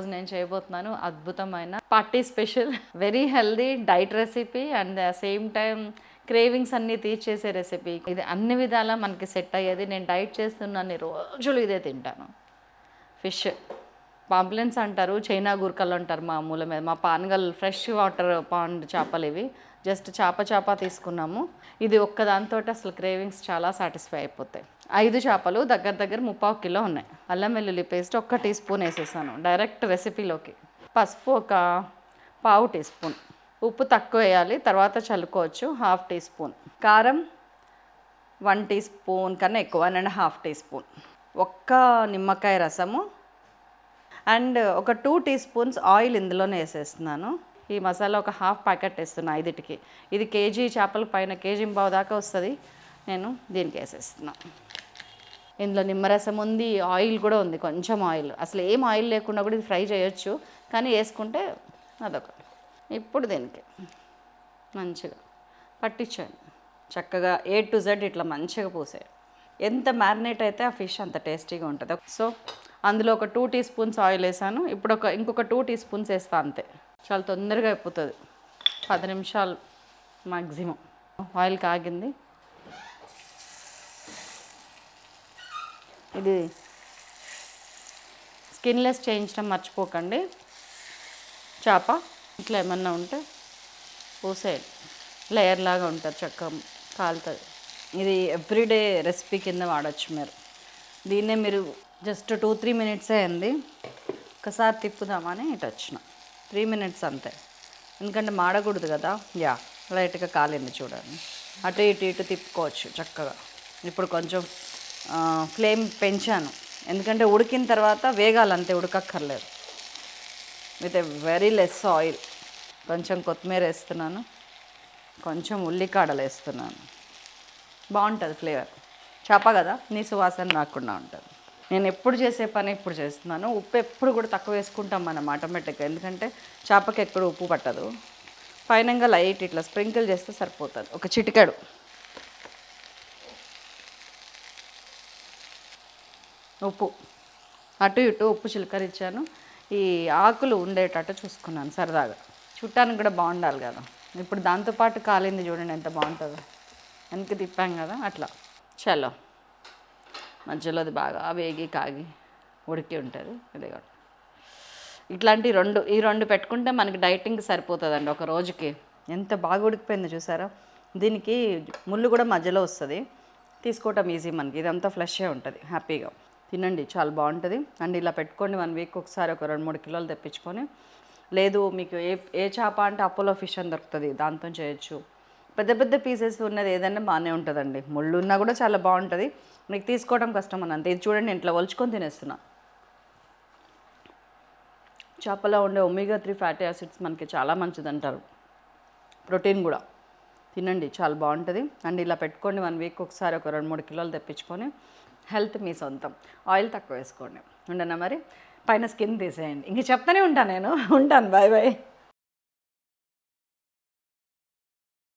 ఈరోజు నేను చేయబోతున్నాను అద్భుతమైన party special. Very healthy diet recipe and the same time cravings అన్నీ తీర్చేసే రెసిపీ ఇది అన్ని విధాలా మనకి సెట్ అయ్యేది. నేను డైట్ చేస్తున్నాను రోజులు ఇదే తింటాను. ఫిష్ పాంప్లెన్స్ అంటారు చైనా గురకలు అంటారు మా మూల మీద. మా పానగల్ ఫ్రెష్ వాటర్ పాండ్ చేపలు ఇవి. జస్ట్ చేప చేప తీసుకున్నాము. ఇది ఒక్కదాంతో అసలు క్రేవింగ్స్ చాలా సాటిస్ఫై అయిపోతాయి. ఐదు చేపలు దగ్గర దగ్గర ముప్పావు కిలో ఉన్నాయి. అల్లం వెల్లుల్లి పేస్ట్ ఒక్క టీ స్పూన్ వేసేసాను. డైరెక్ట్ రెసిపీలోకి పసుపు ఒక పావు టీ స్పూన్. ఉప్పు తక్కువ వేయాలి తర్వాత చల్లుకోవచ్చు హాఫ్ టీ స్పూన్. కారం వన్ టీ స్పూన్ కన్నా ఎక్కువ one and half teaspoon. ఒక్క నిమ్మకాయ రసము అండ్ ఒక టూ టీ స్పూన్స్ ఆయిల్ ఇందులోనే వేసేస్తున్నాను. ఈ మసాలా ఒక హాఫ్ ప్యాకెట్ వేస్తున్నా ఐదుటికి. ఇది కేజీ చేపల పైన కేజీ బావు దాకా వస్తుంది. నేను దీనికి వేసేస్తున్నాను ఇందులో నిమ్మరసం ఉంది ఆయిల్ కూడా ఉంది కొంచెం ఆయిల్. అసలు ఏం ఆయిల్ లేకుండా కూడా ఇది ఫ్రై చేయొచ్చు కానీ వేసుకుంటే అదొక. ఇప్పుడు దీనికి మంచిగా పట్టించండి చక్కగా ఏ టు జెడ్ ఇట్లా మంచిగా పూసేయండి ఎంత మ్యారినేట్ అయితే ఆ ఫిష్ అంత టేస్టీగా ఉంటుంది. సో అందులో ఒక టూ టీ స్పూన్స్ ఆయిల్ వేసాను. ఇప్పుడు ఒక ఇంకొక టూ టీ స్పూన్స్ వేస్తా అంతే. చాలా తొందరగా అయిపోతుంది. పది నిమిషాలు మ్యాక్సిమం ఆయిల్ కాగింది. ఇది స్కిన్లెస్ చేయించడం మర్చిపోకండి. చేప ఇట్లా ఏమన్నా ఉంటే పూసేయండి లేయర్ లాగా ఉంటుంది చక్క కాలుతుంది. ఇది ఎవ్రీడే రెసిపీ కింద వాడచ్చు మీరు. దీన్నే మీరు జస్ట్ టూ త్రీ మినిట్సే అయింది ఒకసారి తిప్పుదామని ఇటు వచ్చిన. త్రీ మినిట్స్ అంతే. ఎందుకంటే మాడకూడదు కదా. యా లైట్గా కాలింది చూడండి. అటు ఇటు ఇటు తిప్పుకోవచ్చు చక్కగా. ఇప్పుడు కొంచెం ఫ్లేమ్ పెంచాను. ఎందుకంటే ఉడికిన తర్వాత వేగాలంతే ఉడకక్కర్లేదు. With a very less oil. కొంచెం కొత్తిమీర వేస్తున్నాను. కొంచెం ఉల్లికాడలు వేస్తున్నాను. బాగుంటుంది ఫ్లేవర్. చేప కదా నీ సువాసన రాకుండా ఉంటుంది. నేను ఎప్పుడు చేసే పని ఇప్పుడు చేస్తున్నాను. ఉప్పు ఎప్పుడు కూడా తక్కువ వేసుకుంటాం మనం ఆటోమేటిక్గా. ఎందుకంటే చేపకి ఎక్కడ ఉప్పు పట్టదు. పైనంగా లైట్ ఇట్లా స్ప్రింకిల్ చేస్తే సరిపోతుంది. ఒక చిటికాడు. ఉప్పు. అటు ఇటు ఉప్పు చిలకరించాను. ఈ ఆకులు ఉండేటట్టు చూసుకున్నాను సరదాగా. చుట్టానికి కూడా బాగుండాలి కదా. ఇప్పుడు దాంతోపాటు కాలింది చూడండి ఎంత బాగుంటుందో. వెనక్కి తిప్పాం కదా అట్లా. చలో. మధ్యలో అది బాగా వేగి కాగి ఉడికి ఉంటుంది. ఇది కూడా. ఇట్లాంటి రెండు ఈ రెండు పెట్టుకుంటే మనకి డైటింగ్ సరిపోతుందండి ఒక రోజుకి. ఎంత బాగా ఉడికిపోయిందో చూసారా? దీనికి ముళ్ళు కూడా మధ్యలో వస్తుంది. తీసుకోవటం ఈజీ మనకి. ఇదంతా ఫ్లెషే ఉంటుంది హ్యాపీగా. తినండి చాలా బాగుంటుంది. అండ్ ఇలా పెట్టుకోండి వన్ వీక్ ఒకసారి ఒక రెండు మూడు కిలోలు తెప్పించుకొని. లేదు మీకు ఏ ఏ చేప అంటే అపోలో ఫిష్ అని దొరుకుతుంది దాంతో చేయొచ్చు. పెద్ద పెద్ద పీసెస్ ఉన్నది ఏదైనా బాగానే ఉంటుందండి. ముళ్ళు ఉన్నా కూడా చాలా బాగుంటుంది. మీకు తీసుకోవడం కష్టం అని అంతే. ఇది చూడండి ఇంట్లో వలుచుకొని ఒలుచుకొని తినేస్తున్నా. చేపలో ఉండే ఒమేగా త్రీ ఫ్యాటీ యాసిడ్స్ మనకి చాలా మంచిది అంటారు ప్రోటీన్ కూడా. తినండి చాలా బాగుంటుంది. అండ్ ఇలా పెట్టుకోండి వన్ వీక్ ఒకసారి ఒక రెండు మూడు కిలోలు తెప్పించుకొని. హెల్త్ మీ సొంతం. ఆయిల్ తక్కువ వేసుకోండి. ఉండనా మరి? పైన స్కిన్ తీసేయండి. ఇంక చెప్తానే ఉంటాను నేను. ఉంటాను. Bye bye